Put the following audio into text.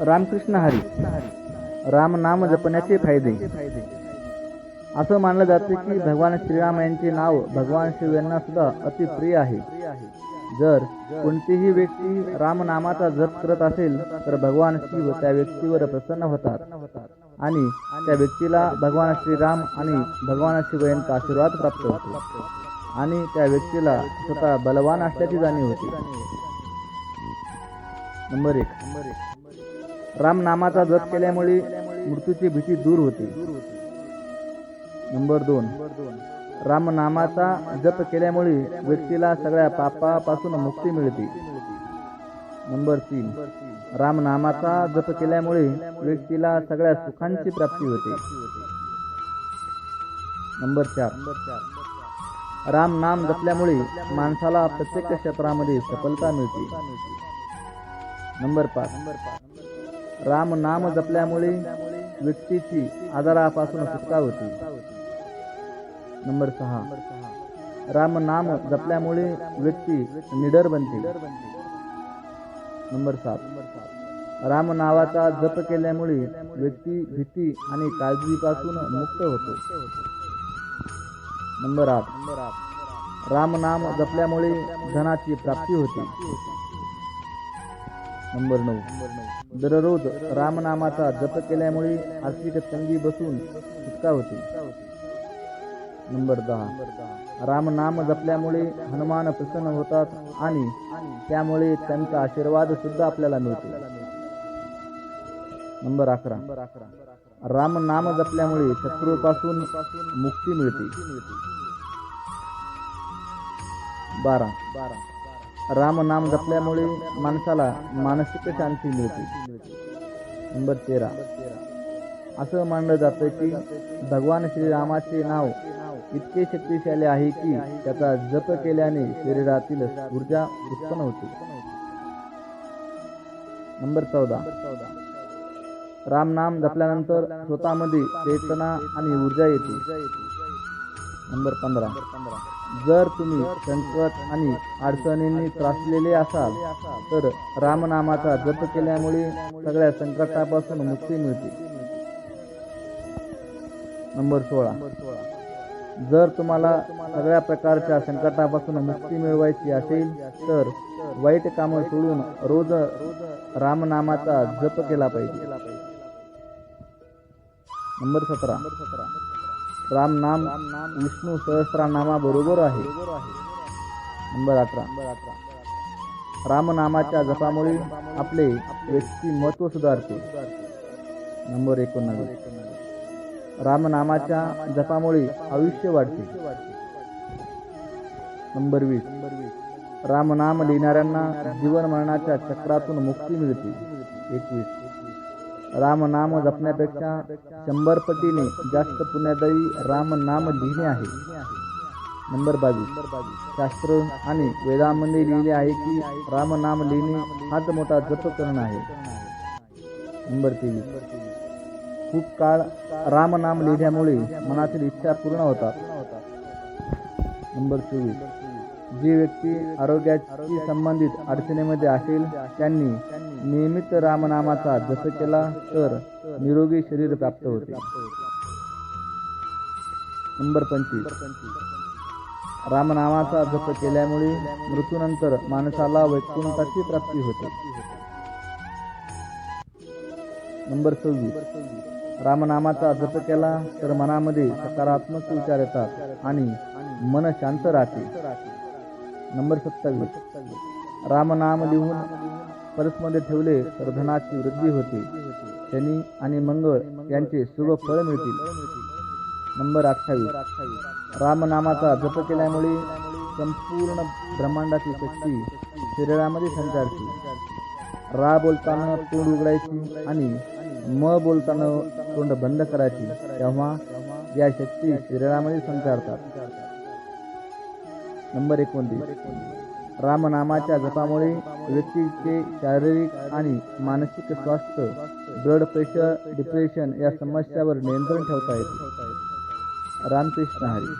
रामकृष्ण हरी. राम नाम जपण्याचे फायदे. असं मानलं जाते की भगवान श्रीराम यांचे नाव भगवान शिव यांना सुद्धा अति प्रिय आहे. जर कोणतीही व्यक्ती राम नामाचा जप करत असेल तर भगवान शिव त्या व्यक्तीवर प्रसन्न होतात. आणि त्या व्यक्तीला भगवान श्रीराम आणि भगवान शिव यांचा आशीर्वाद प्राप्त होतो. आणि त्या व्यक्तीला स्वतः बलवान असल्याची जाणीव होते. नंबर एक. राम नामाचा जप केल्यामुळे मृत्यूची भीती दूर होते. नंबर दोन. राम नामाचा जप केल्यामुळे व्यक्तीला सगळ्या पापापासून मुक्ती मिळते. नंबर तीन. राम नामाचा जप केल्यामुळे व्यक्तीला सगळ्या सुखांची प्राप्ती होते. नंबर चार. राम नाम जपल्यामुळे माणसाला प्रत्येक क्षेत्रामध्ये सफलता मिळते. नंबर पाच. राम नाम जपल्यामुळे व्यक्तीची आजारापासून सुटका होते. नंबर सहा. राम नाम जपल्यामुळे व्यक्ती निडर बनते. नंबर सात. राम नावाचा जप केल्यामुळे व्यक्ती भीती आणि काळजीपासून मुक्त होतो. नंबर आठ. राम नाम जपल्यामुळे धनाची प्राप्ती होते. नंबर नऊ. दररोज रामनामाचा जप केल्यामुळे आर्थिक तंगी बसून सुटका होते. नंबर दहा. रामनाम जपल्यामुळे हनुमान प्रसन्न होतात आणि त्यामुळे त्यांचा आशीर्वाद सुद्धा आपल्याला मिळतो. नंबर अकरा. राम नाम जपल्यामुळे शत्रूपासून मुक्ती मिळते. बारा बारा. नाम जपल्यामुळे माणसाला मानसिक शांती मिळते. नंबर तेरा. असं मानलं जातं की भगवान श्रीरामाचे नाव इतके शक्तिशाली आहे की त्याचा जप केल्याने शरीरातील ऊर्जा उत्पन्न होते. नंबर चौदा. राम नाम जपल्यानंतर स्वतःमध्ये चेतना आणि ऊर्जा येते. नंबर पंधरा. जर तुम्ही संकट आणि अडचणींनी त्रासलेले असाल तर रामनामाचा जप केल्यामुळे सगळ्या संकटापासून मुक्ती मिळते. नंबर सोळा. जर तुम्हाला सगळ्या प्रकारच्या संकटापासून मुक्ती मिळवायची असेल तर वाईट कामं सोडून रोज रामनामाचा जप केला पाहिजे. नंबर सतरा. राम नाम विष्णू सहस्रानामा बरोबर आहे. नंबर अठरा. रामनामाच्या जपामुळे आपले व्यक्तिमत्व सुधारते. नंबर एकोणनव्वद. रामनामाच्या जपामुळे आयुष्य वाढते. नंबर वीस. रामनाम लिहिणाऱ्यांना जीवन मरणाच्या चक्रातून मुक्ती मिळते. एकवीस. रामनाम जपण्यापेक्षा शंभर पटीने जास्त पुण्यादायी रामनाम लिहिणे आहे. नंबर बावीस. शास्त्र आणि वेदामध्ये लिहिले आहे की रामनाम लिहिणे हाच मोठा जप करणं आहे. नंबर तेवीस. खूप काळ रामनाम लिहिल्यामुळे मनातील इच्छा पूर्ण होतात. नंबर चोवीस. जी व्यक्ती आरोग्याशी संबंधित अडचणीमध्ये असेल त्यांनी नियमित रामनामाचा जप केला तर निरोगी शरीर प्राप्त होते. नंबर पंचवीस. रामनामाचा जप केल्यामुळे मृत्यूनंतर माणसाला वैकुंठाची प्राप्ती होते. नंबर सव्वीस. रामनामाचा जप केला तर मनामध्ये सकारात्मक विचार येतात आणि मन शांत राहते. नंबर सत्तावीस. रामनाम लिहून पर्समध्ये ठेवले तर धनाची वृद्धी होते. शनी आणि मंगळ यांचे शुभ फळ मिळतील. नंबर अठ्ठावीस. रामनामाचा जप केल्यामुळे संपूर्ण ब्रह्मांडाची शक्ती शरीरामध्ये संचारते. रा बोलताना तोंड उघडायची आणि म बोलताना तोंड बंद करायची तेव्हा या शक्ती शरीरामध्ये संचारतात. नंबर एकोणतीस. रामनामाच्या जपामुळे व्यक्तीचे शारीरिक आणि मानसिक स्वास्थ्य ब्लड प्रेशर डिप्रेशन या समस्यावर नियंत्रण ठेवता येते. रामकृष्ण हरी.